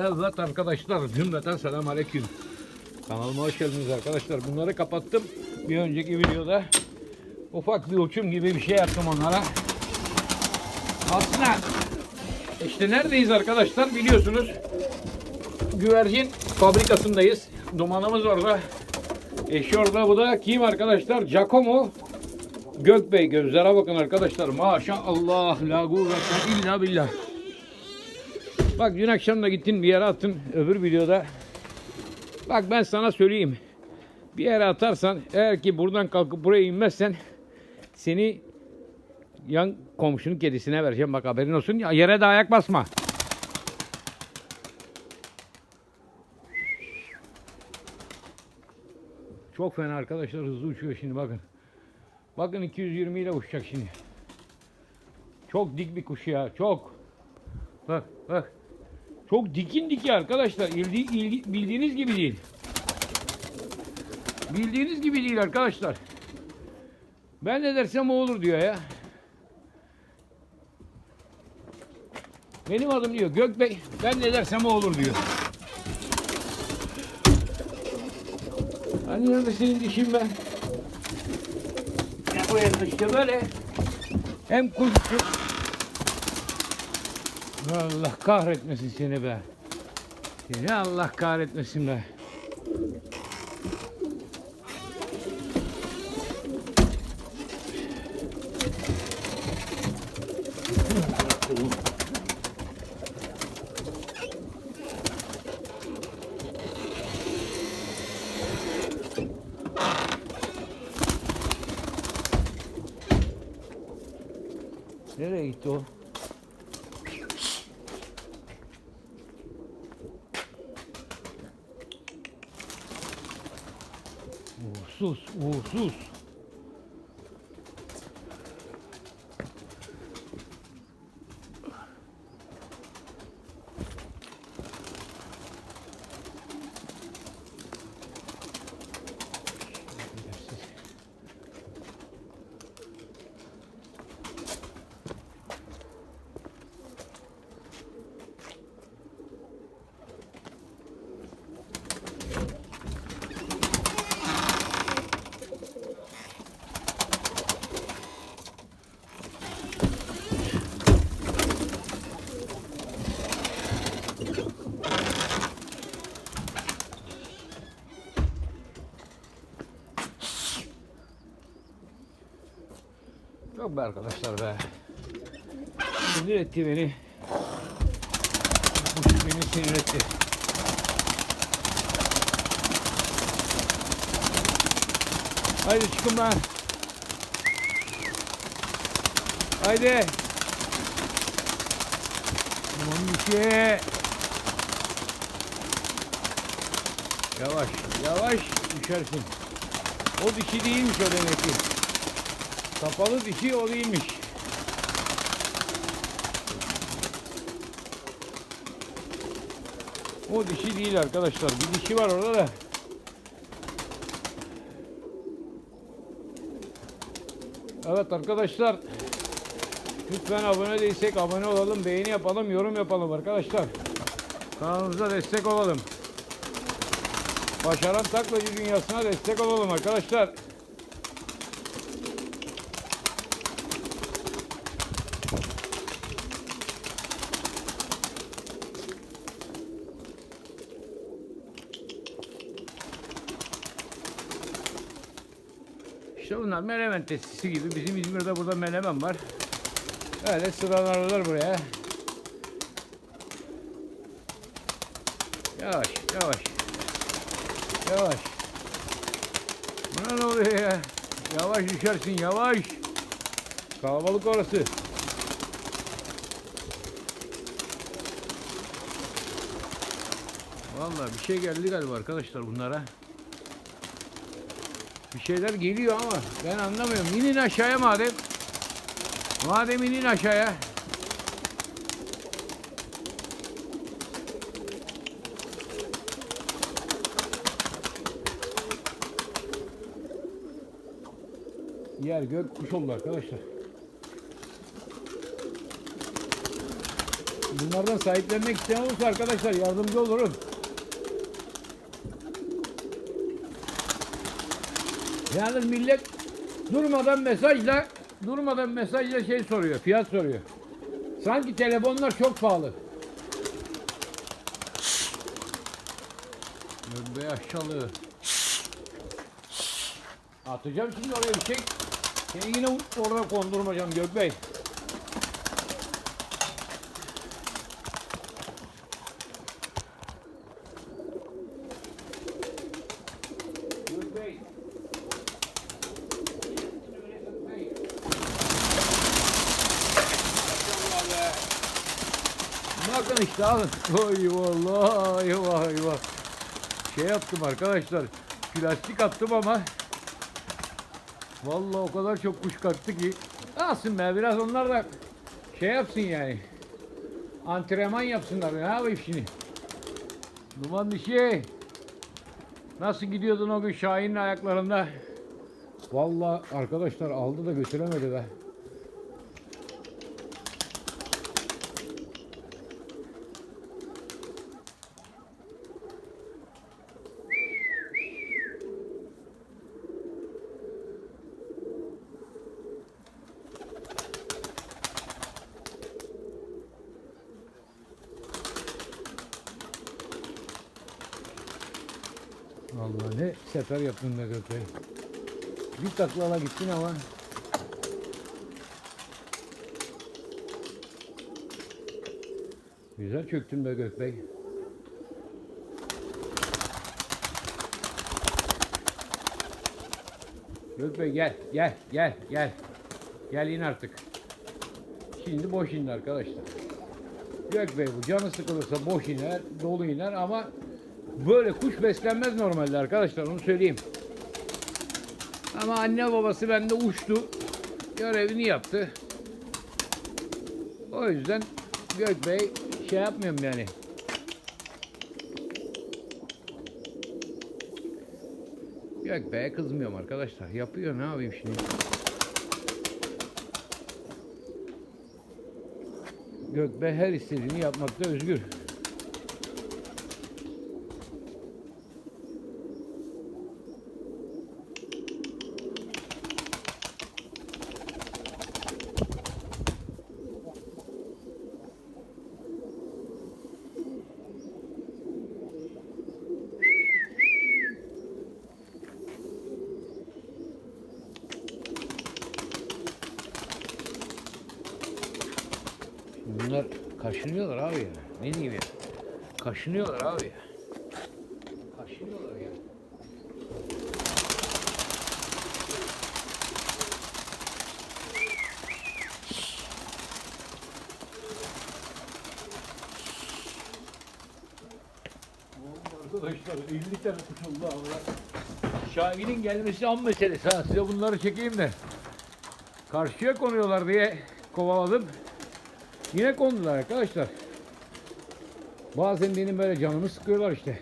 Evet arkadaşlar cümleten selam aleyküm. Kanalıma hoş geldiniz arkadaşlar. Bunları kapattım. Bir önceki videoda ufak bir uçum gibi bir şey yaptım onlara. Aslında işte neredeyiz arkadaşlar biliyorsunuz. Güvercin fabrikasındayız. Dumanımız orada. Eşi orada. Bu da kim arkadaşlar? Giacomo Gökbey. Gözlere bakın arkadaşlar. Maşallah. La kuvvete illa billah. Bak dün akşam da gittin bir yere attın öbür videoda. Bak ben sana söyleyeyim. Bir yere atarsan eğer ki buradan kalkıp buraya inmezsen seni yan komşunun kedisine vereceğim. Bak haberin olsun. Ya yere de ayak basma. Çok fena arkadaşlar hızlı uçuyor şimdi bakın. Bakın 220 ile uçacak şimdi. Çok dik bir kuş ya. Çok. Bak bak. Çok dikin diki arkadaşlar. İldi, ilgi- bildiğiniz gibi değil. Bildiğiniz gibi değil arkadaşlar. Ben ne dersem o olur diyor ya. Benim adım diyor Gökbey. Ben ne dersem o olur diyor. Hani nerede senin dişin ben? Ya bu işte böyle. Hem kuşçu. Allah kahretmesin seni be. Seni Allah kahretmesin be. Nereye gitti o? SUS, o SUS. Yok be arkadaşlar be. Sinir etti beni. Bu beni sinir etti. Haydi çıkın lan. Haydi. Aman bir şey. Yavaş, yavaş düşersin. O dişi değilmiş o demek ki. Kapalı dişi o değilmiş. O dişi değil arkadaşlar. Bir dişi var orada da. Evet arkadaşlar. Lütfen abone değilsek abone olalım, beğeni yapalım, yorum yapalım arkadaşlar. Kanalımıza destek olalım. Başaran taklacı dünyasına destek olalım arkadaşlar. İşte bunlar menemen testisi gibi. Bizim İzmir'de burada menemen var. Öyle sıralanırlar buraya. Yavaş, yavaş. Yavaş. Buna ne oluyor ya? Yavaş düşersin, yavaş. Kalabalık orası. Vallahi bir şey geldi galiba arkadaşlar bunlara. Bir şeyler geliyor ama ben anlamıyorum. İnin aşağıya madem. Madem inin aşağıya. Yer gök kuş oldu arkadaşlar. Bunlardan sahiplenmek isteyen olursa arkadaşlar yardımcı olurum. Yalnız millet durmadan mesajla durmadan mesajla şey soruyor, fiyat soruyor. Sanki telefonlar çok pahalı. Göbeği aşağılığı. Atacağım şimdi oraya bir şey. Seni yine orada kondurmayacağım. Gökbey. Maşallah be. Alın. Oy vallahi eyvah eyvah. Şey yaptım arkadaşlar. Plastik attım ama Vallahi o kadar çok kuş kalktı ki. Alsın be biraz onlar da şey yapsın yani. Antrenman yapsınlar. Ne yapayım şimdi? Duman dişi. Nasıl gidiyordun o gün Şahin'in ayaklarında? Vallahi arkadaşlar aldı da götüremedi be. Vallahi ne sefer yaptın be Gökbey. Bir taklala gittin ama. Güzel çöktün be Gökbey. Gökbey gel, gel, gel, gel. Gel in artık. Şimdi boş indi arkadaşlar. Gökbey bu canı sıkılırsa boş iner, dolu iner ama Böyle kuş beslenmez normalde arkadaşlar onu söyleyeyim. Ama anne babası bende uçtu. Görevini yaptı. O yüzden Gökbey şey yapmıyorum yani. Gökbey'e kızmıyorum arkadaşlar. Yapıyor ne yapayım şimdi. Gökbey her istediğini yapmakta özgür. Bunlar kaşınıyorlar abi ya. Ne diyeyim ya. Kaşınıyorlar abi ya. Kaşınıyorlar ya. Arkadaşlar 50 tane kuş oldu. Şahin'in gelmesi an meselesi ha. Size bunları çekeyim de. Karşıya konuyorlar diye kovaladım. Yine kondular arkadaşlar. Bazen benim böyle canımı sıkıyorlar işte.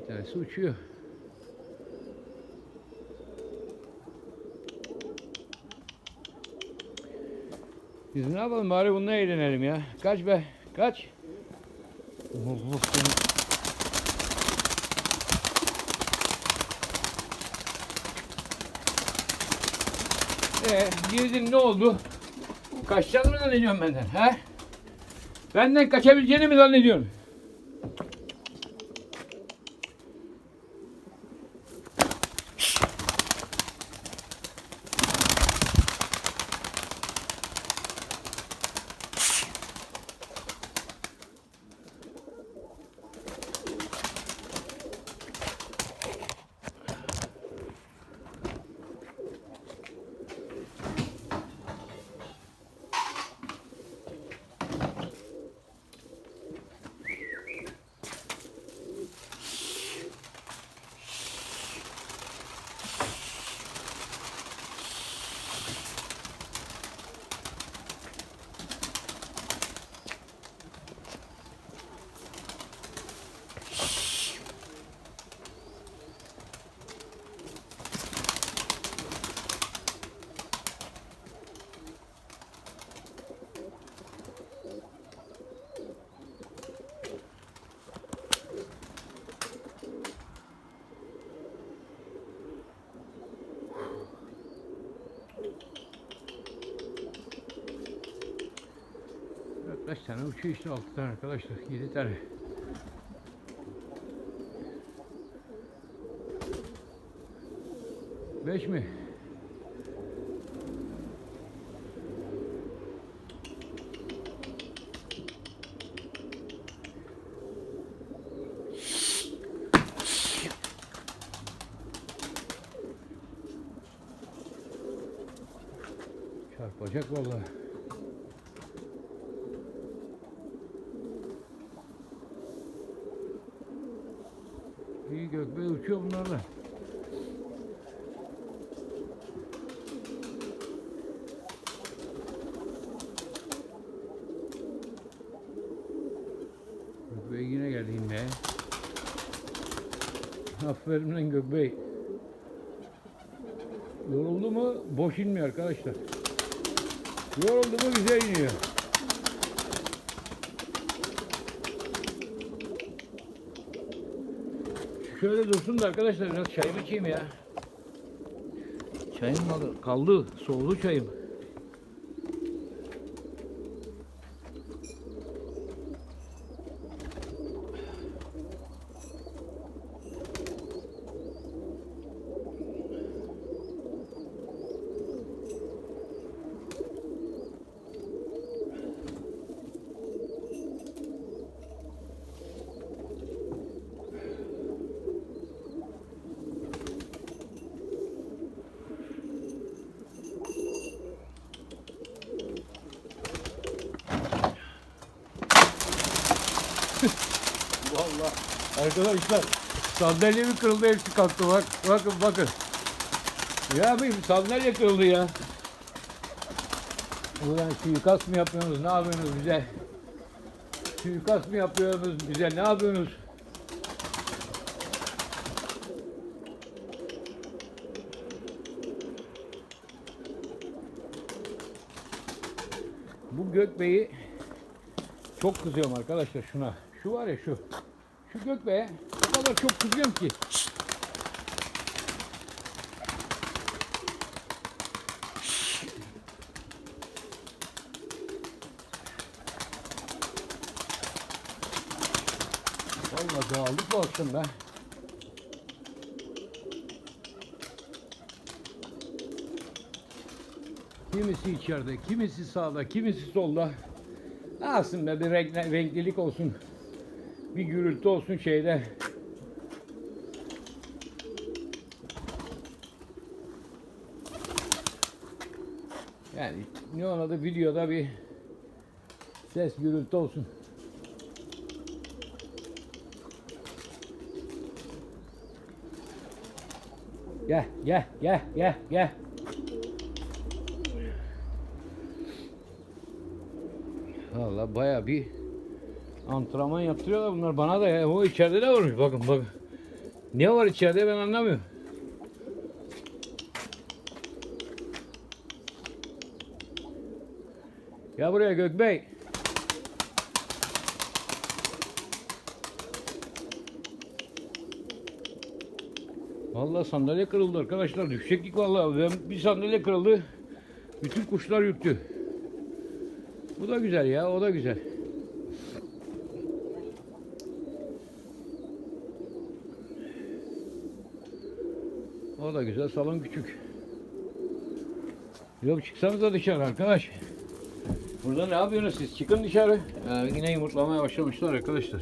Bir tanesi uçuyor. Biz ne yapalım bari bununla eğlenelim ya. Kaç be? Kaç? Vuf, vuf, seni- Ee, girdin ne oldu? Kaçacağını mı zannediyorsun benden? He? Benden kaçabileceğini mi zannediyorsun? Tane uçuyor işte 6 tane arkadaşlar 7 tane. Beş mi? Çarpacak vallahi. İyi gökbey uçuyor bunlarla. Gökbey yine geldi yine. Aferin lan Gökbey. Yoruldu mu boş inmiyor arkadaşlar. Yoruldu mu güzel iniyor. Şöyle dursun da arkadaşlar biraz çayımı içeyim ya. Çayım kaldı- kaldı. Soğudu çayım. Vallahi arkadaşlar sandalye mi kırıldı hepsi kalktı bak bakın bakın. Ya bir sandalye kırıldı ya. Ulan suikast mı yapıyorsunuz ne yapıyorsunuz bize? Suikast mı yapıyorsunuz bize ne yapıyorsunuz? Bu Gökbey'i çok kızıyorum arkadaşlar şuna. Şu var ya şu. Şu Gökbey'e o kadar çok kızıyorum ki. Vallahi dağıldık bu akşam be. Kimisi içeride, kimisi sağda, kimisi solda. Aslında bir renk, renklilik olsun. Bir gürültü olsun şeyde. Yani ne ona da videoda bir ses gürültü olsun. Gel, gel, gel, gel, gel. Valla baya bir antrenman yaptırıyorlar bunlar bana da ya. O içeride de varmış bakın bakın. Ne var içeride ben anlamıyorum. Gel buraya Gökbey. Vallahi sandalye kırıldı arkadaşlar. Düşecektik vallahi. Ben bir sandalye kırıldı. Bütün kuşlar yüktü. Bu da güzel ya, o da güzel. Da güzel, salon küçük. Yok çıksanız da dışarı arkadaş. Burada ne yapıyorsunuz siz? Çıkın dışarı. Ee, yine yumurtlamaya başlamışlar arkadaşlar.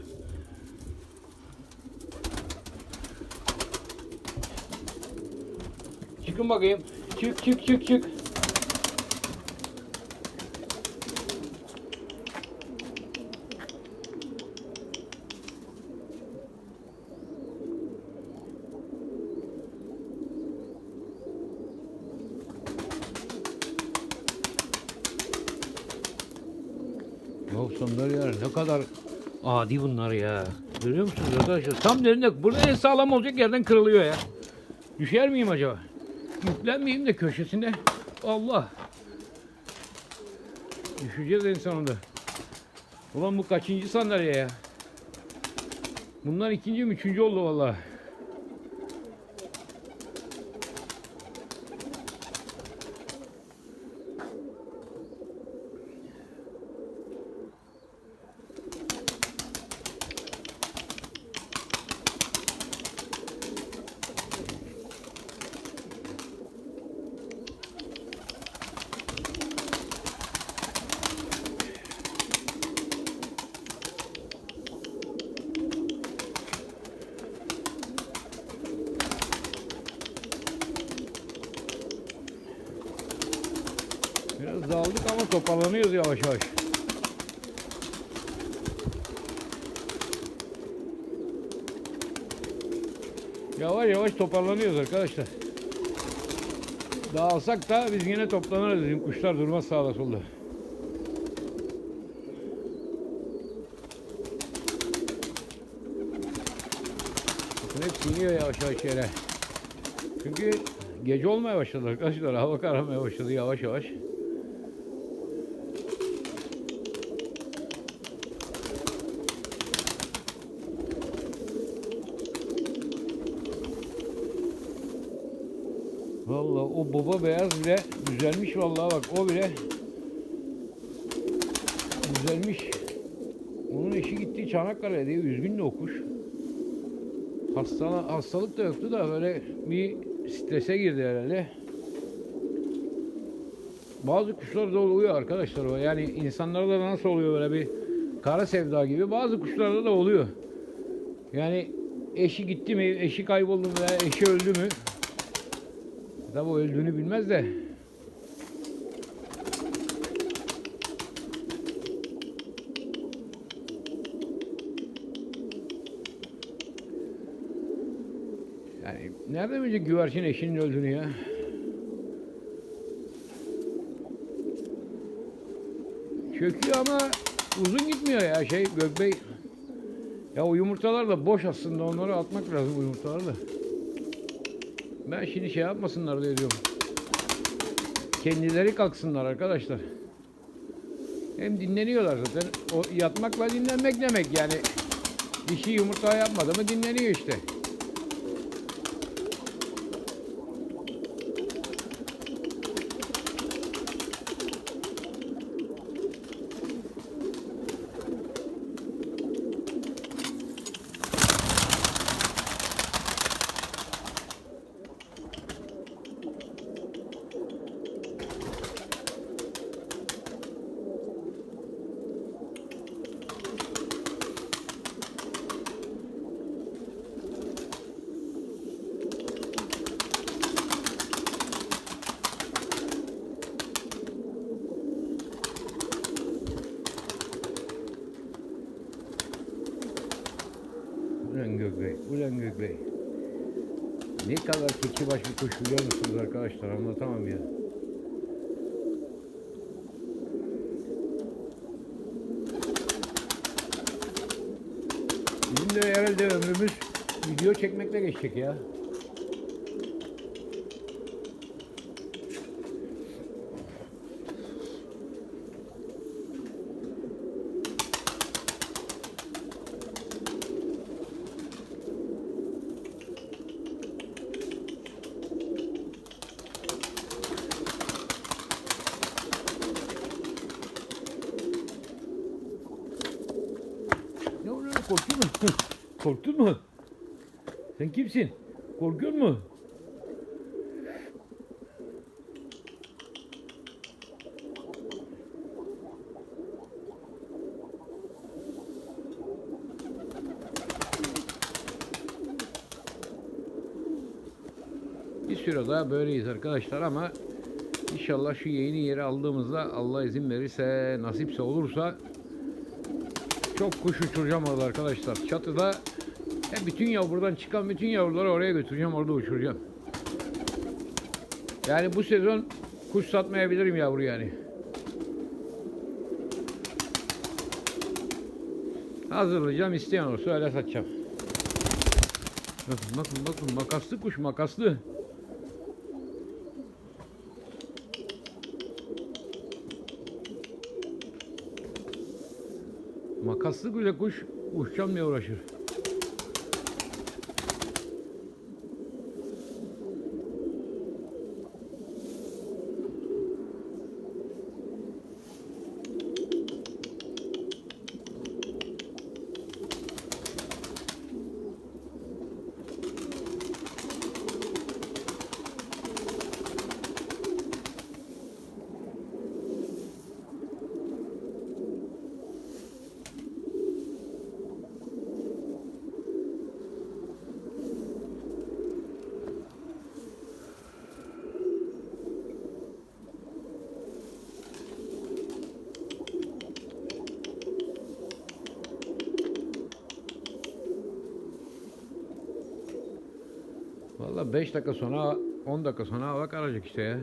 Çıkın bakayım. Çık çık çık çık. Yok sandalyeler ne kadar adi bunlar ya. Görüyor musunuz arkadaşlar? Tam derinde burada en sağlam olacak yerden kırılıyor ya. Düşer miyim acaba? Yüklenmeyeyim de köşesinde. Allah. Düşeceğiz en sonunda. Ulan bu kaçıncı sandalye ya? Bunlar ikinci mi üçüncü oldu vallahi. Dağıldık ama toparlanıyoruz yavaş yavaş. Yavaş yavaş toparlanıyoruz arkadaşlar. Dağılsak da biz yine toplanırız. Kuşlar durmaz sağda solda. Bakın hepsi yavaş yavaş yere. Çünkü gece olmaya başladı arkadaşlar. Hava kararmaya başladı yavaş yavaş. Vallahi o baba beyaz bile güzelmiş vallahi bak o bile güzelmiş. Onun eşi gitti Çanakkale'ye diye üzgün de o kuş. Hastala, hastalık da yoktu da böyle bir strese girdi herhalde. Bazı kuşlar da oluyor arkadaşlar. Yani insanlarda da nasıl oluyor böyle bir kara sevda gibi bazı kuşlarda da oluyor. Yani eşi gitti mi, eşi kayboldu mu eşi öldü mü Tabi öldüğünü bilmez de. Yani nereden bilecek güvercin eşinin öldüğünü ya? Çöküyor ama uzun gitmiyor ya şey Gökbey. Ya o yumurtalar da boş aslında onları atmak lazım bu yumurtaları da. Ben şimdi şey yapmasınlar diye diyorum. Kendileri kalksınlar arkadaşlar. Hem dinleniyorlar zaten. O yatmakla dinlenmek demek yani. Dişi yumurta yapmadı mı dinleniyor işte. Ulan Gökbey, ulan Gökbey. Ne kadar keçi baş bir kuş biliyor musunuz arkadaşlar anlatamam ya. Bizim de herhalde ömrümüz video çekmekle geçecek ya. Ne oluyor? Korktun mu? Korktun mu? Sen kimsin? Korkuyor mu? Bir süre daha böyleyiz arkadaşlar ama inşallah şu yeni yeri aldığımızda Allah izin verirse nasipse olursa çok kuş uçuracağım arkadaşlar. Çatıda hem bütün yavrudan çıkan bütün yavruları oraya götüreceğim orada uçuracağım. Yani bu sezon kuş satmayabilirim yavru yani. Hazırlayacağım isteyen olursa öyle satacağım. Bakın bakın bakın makaslı kuş makaslı. Makaslı bile kuş uçacağım diye uğraşır. 5 dakika sonra 10 dakika sonra hava kararacak işte ya.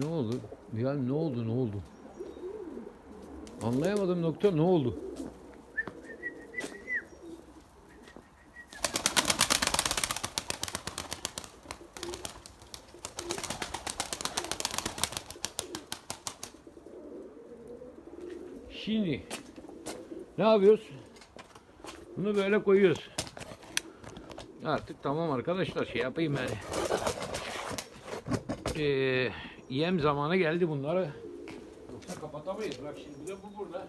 Ne oldu? Yani ne oldu ne oldu? Anlayamadım nokta ne oldu? Şimdi ne yapıyoruz? Bunu böyle koyuyoruz. Artık tamam arkadaşlar şey yapayım yani. Ee, yem zamanı geldi bunları. Yoksa kapatamayız. Bak şimdi de bu burada.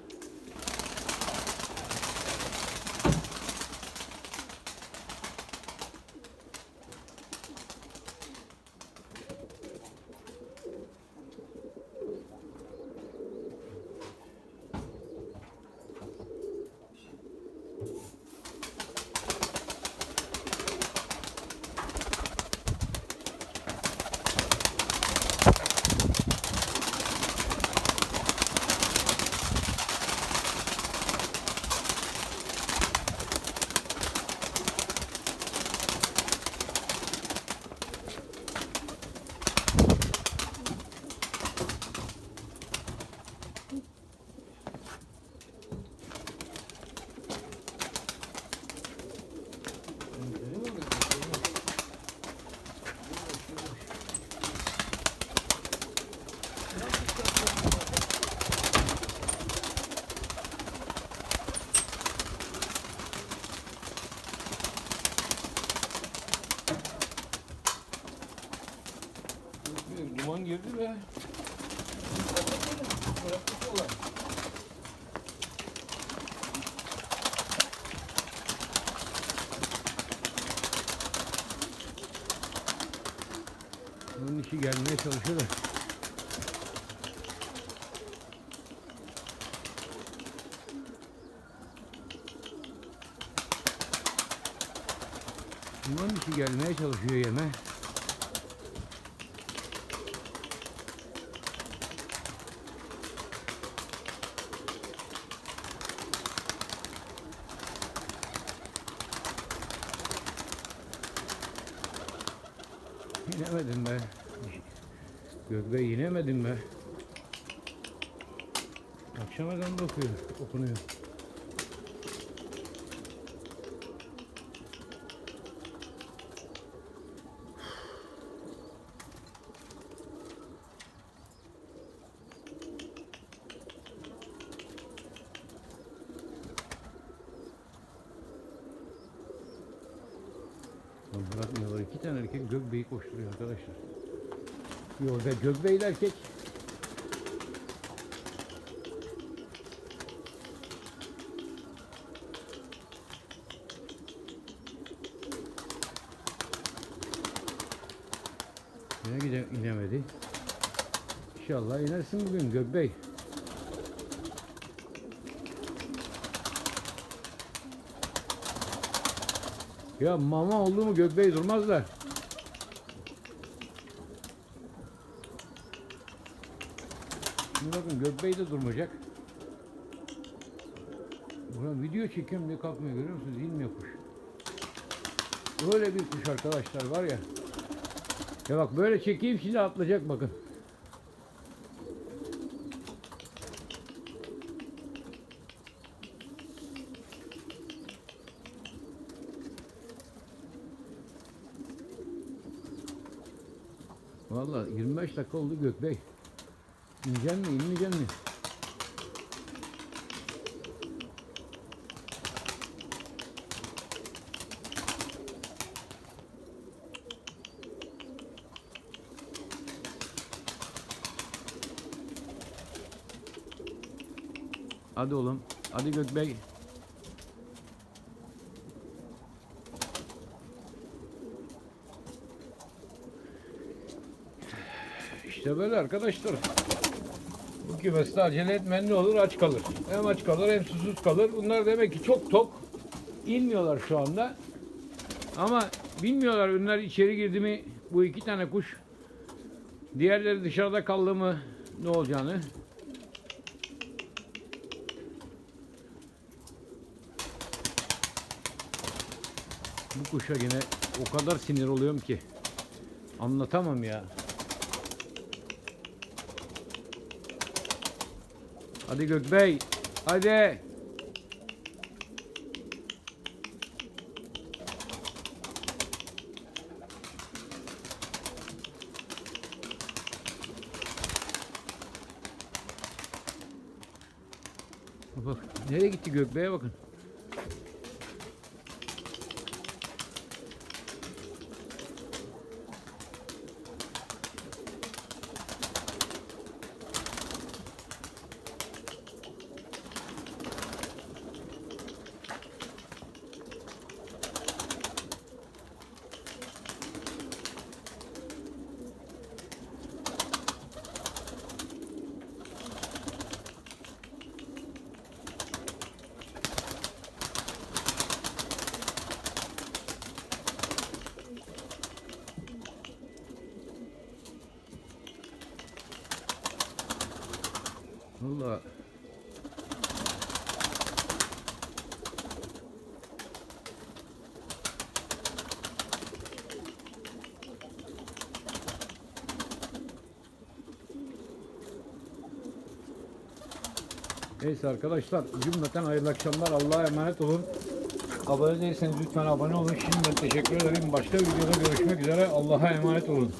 Bir Duman girdi ve bıraktık yola. Bunun işi gelmeye çalışıyor da. Bunun işi gelmeye çalışıyor yeme. İnemedim be. İnemedim be. Akşam ezanı okuyor, okunuyor. Lan Bırakmıyorlar. İki tane erkek gökbeyi koşturuyor arkadaşlar. Yok be gökbeyi de erkek. Yine gide inemedi. İnşallah inersin bugün gökbey. Ya mama oldu mu gökbey durmaz da. Şimdi bakın gökbey de durmayacak. Ulan video çekiyorum diye kalkmıyor görüyor musunuz? İnmiyor kuş. Böyle bir kuş arkadaşlar var ya. Ya bak böyle çekeyim şimdi atlayacak bakın. Vallahi 25 dakika oldu Gökbey. İnecek mi, inmeyecek mi? Hadi oğlum. Hadi Gökbey. İşte böyle arkadaşlar. Kümeste acele etmen ne olur? Aç kalır. Hem aç kalır hem susuz kalır. Bunlar demek ki çok tok. İnmiyorlar şu anda. Ama bilmiyorlar bunlar içeri girdi mi bu iki tane kuş diğerleri dışarıda kaldı mı ne olacağını. Bu kuşa yine o kadar sinir oluyorum ki anlatamam ya. Hadi Gökbey. Hadi. Bak nereye gitti Gökbey'e bakın. Neyse arkadaşlar cümleten hayırlı akşamlar. Allah'a emanet olun. Abone değilseniz lütfen abone olun. Şimdiden teşekkür ederim. Başka videoda görüşmek üzere. Allah'a emanet olun.